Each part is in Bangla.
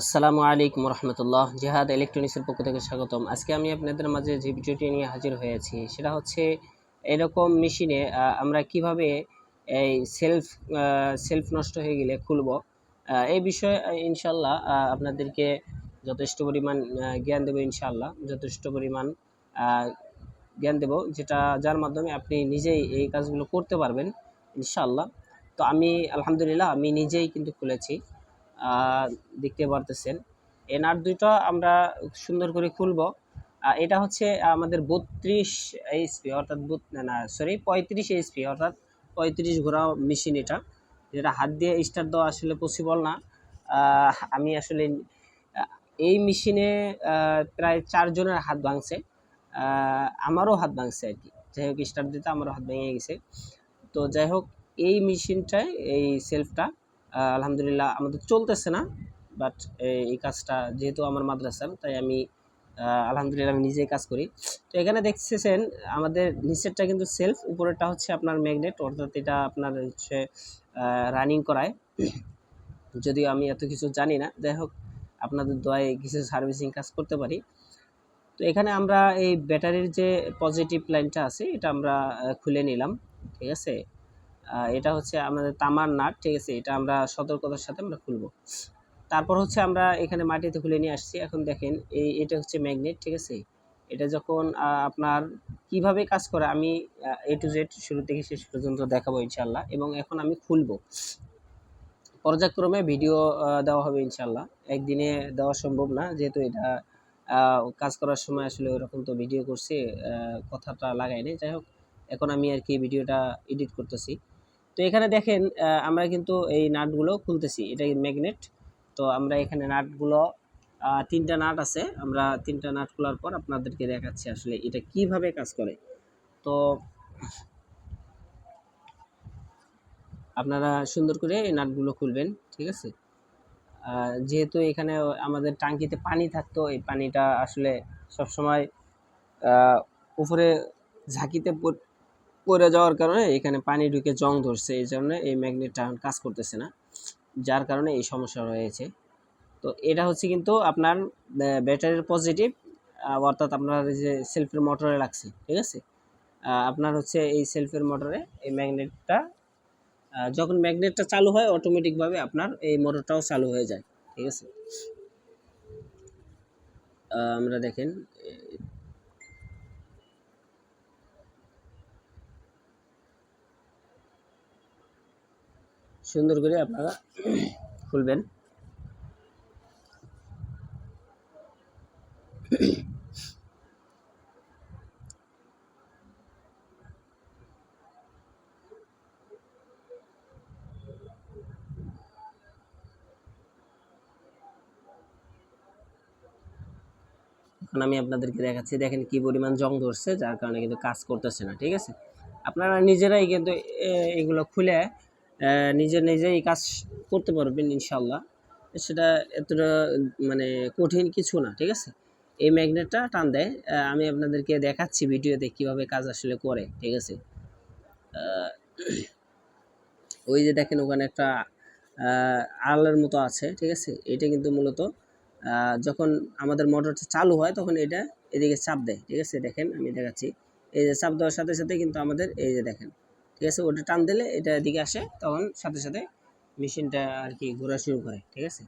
আসসালামু আলাইকুম রহমতুল্লাহ। জেহাদ ইলেকট্রনিক্সের পক্ষ থেকে স্বাগতম। আজকে আমি আপনাদের মাঝে যে ভিডিওটি নিয়ে হাজির হয়েছি, সেটা হচ্ছে এরকম মেশিনে আমরা কীভাবে এই সেলফ সেলফ নষ্ট হয়ে গেলে খুলব। এই বিষয়ে ইনশাল্লাহ আপনাদেরকে যথেষ্ট পরিমাণ জ্ঞান দেবো ইনশাল্লাহ যথেষ্ট পরিমাণ জ্ঞান দেব, যেটা যার মাধ্যমে আপনি নিজেই এই কাজগুলো করতে পারবেন ইনশাল্লাহ তো আমি, আলহামদুলিল্লাহ, আমি নিজেই কিন্তু খুলেছি। দেখতে পারতেছেন। নাট দুটো আমরা সুন্দর করে খুলবো। এটা হচ্ছে আমাদের বত্রিশ এইচপি অর্থাৎ না সরি পঁয়ত্রিশ এইচপি অর্থাৎ পঁয়ত্রিশ ঘোড়া মেশিন এটা। যেটা হাত দিয়ে স্টার্ট দেওয়া আসলে পসিবল না। আমি আসলে এই মেশিনে প্রায় চারজনের হাত ভাঙছে। আমারও হাত ভাঙছে আর কি। যাই হোক স্টার্ট দিতে আমারও হাত ভেঙে গেছে। তো যাই হোক, এই মেশিনটায় এই সেলফটা আলহামদুলিল্লাহ আমাদের চলতেছে না বাট এই কাজটা যেহেতু আমার মাদ্রাসার, তাই আমি আলহামদুলিল্লাহ আমি নিজেই কাজ করি। তো এখানে দেখতেছেন, আমাদের নিচেরটা কিন্তু সেলফ উপরেরটা হচ্ছে আপনার ম্যাগনেট অর্থাৎ এটা আপনার হচ্ছে রানিং করায়। যদিও আমি এত কিছু জানি না, যাই হোক, আপনাদের দোয়ায় কিছু সার্ভিসিং কাজ করতে পারি। তো এখানে আমরা এই ব্যাটারির যে পজিটিভ লাইনটা আছে, এটা আমরা খুলে নিলাম, ঠিক আছে? এটা হচ্ছে আমাদের তামার নাট, ঠিক আছে? এটা আমরা সতর্কতার সাথে আমরা খুলবো। তারপর হচ্ছে আমরা এখানে মাটিতে খুলে নিয়ে আসছি। এখন দেখেন, এই এটা হচ্ছে ম্যাগনেট, ঠিক আছে? এটা যখন আপনার কীভাবে কাজ করে, আমি এ টু জেড শুরু থেকে শেষ পর্যন্ত দেখাবো ইনশাল্লাহ এবং এখন আমি খুলবো। পর্যায়ক্রমে ভিডিও দেওয়া হবে ইনশাল্লাহ একদিনে দেওয়া সম্ভব না, যেহেতু এটা কাজ করার সময় আসলে ওরকম তো ভিডিও করছি কথাটা লাগাইনি যাই হোক, এখন আমি আর কি ভিডিওটা এডিট করতেছি। তো এখানে দেখেন আমরা কিন্তু এই নাটগুলো খুলতেছি, এটা ম্যাগনেট। তো আমরা এখানে নাটগুলো তিনটা নাট আছে, আমরা তিনটা নাট খোলার পর আপনাদেরকে দেখাচ্ছি আসলে এটা কীভাবে কাজ করে। তো আপনারা সুন্দর করে এই নাটগুলো খুলবেন, ঠিক আছে? যেহেতু এখানে আমাদের টাঙ্কিতে পানি থাকতো, এই পানিটা আসলে সবসময় উপরে ঝাঁকিতে পড়ে যাওয়ার কারণে এখানে পানি ঢুকে জং ধরছে, এই জন্য এই ম্যাগনেটটা এখন কাজ করতেছে না, যার কারণে এই সমস্যা রয়েছে। তো এটা হচ্ছে কিন্তু আপনার ব্যাটারির পজিটিভ অর্থাৎ আপনার যে সেলফের মোটরে লাগছে, ঠিক আছে? আপনার হচ্ছে এই সেলফের মোটরে এই ম্যাগনেটটা যখন ম্যাগনেটটা চালু হয় অটোমেটিকভাবে আপনার এই মোটরটাও চালু হয়ে যায়, ঠিক আছে? আমরা দেখেন এ- সুন্দর করে আপনারা খুলবেন। এখন আমি আপনাদেরকে দেখাচ্ছি, দেখেন কি পরিমাণ জং ধরছে, যার কারণে কিন্তু কাজ করতেছে না, ঠিক আছে? আপনারা নিজেরাই কিন্তু এগুলো খুলে আহ, নিজে নিজেই কাজ করতে পারবেন ইনশাল্লাহ সেটা এতটা মানে কঠিন কিছু না ঠিক আছে? এই ম্যাগনেটটা টান দেয়। আমি আপনাদেরকে দেখাচ্ছি ভিডিওতে কীভাবে কাজ আসলে করে ঠিক আছে? ওই যে দেখেন ওখানে একটা আলের মতো আছে ঠিক আছে? এটা কিন্তু মূলত যখন আমাদের মোটরটা চালু হয় তখন এটা এদিকে চাপ দেয় ঠিক আছে? দেখেন আমি দেখাচ্ছি। এই যে চাপ দেওয়ার সাথে সাথে কিন্তু আমাদের এই যে দেখেন ঠিক আছে? ওটা টান দিলে এটা এদিকে আসে, তখন সাথে সাথে মেশিনটা আর কি ঘোরা শুরু করে, ঠিক আছে?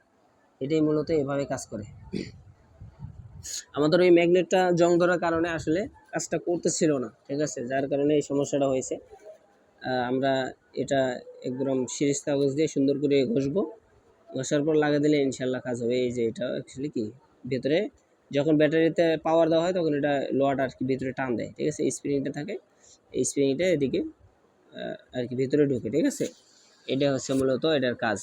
এটাই মূলত এভাবে কাজ করে। আমাদের ওই ম্যাগনেটটা জং ধরার কারণে আসলে কাজটা করতেছিল না, ঠিক আছে? যার কারণে এই সমস্যাটা হয়েছে। আমরা এটা একদম সিরিজ কাগজ দিয়ে সুন্দর করে ঘষবো। ঘষার পর লাগা দিলে ইনশাল্লাহ কাজ হবে। এই যে এটা অ্যাকচুয়ালি কি? ভেতরে যখন ব্যাটারিতে পাওয়ার দেওয়া হয়, তখন এটা লোয়াটা আর কি ভেতরে টান দেয়, ঠিক আছে? স্প্রিংটা থাকে, এই স্প্রিংটা এদিকে আর কি ভিতরে ঢুকে ঠিক আছে? এটা হচ্ছে মূলত এটার কাজ।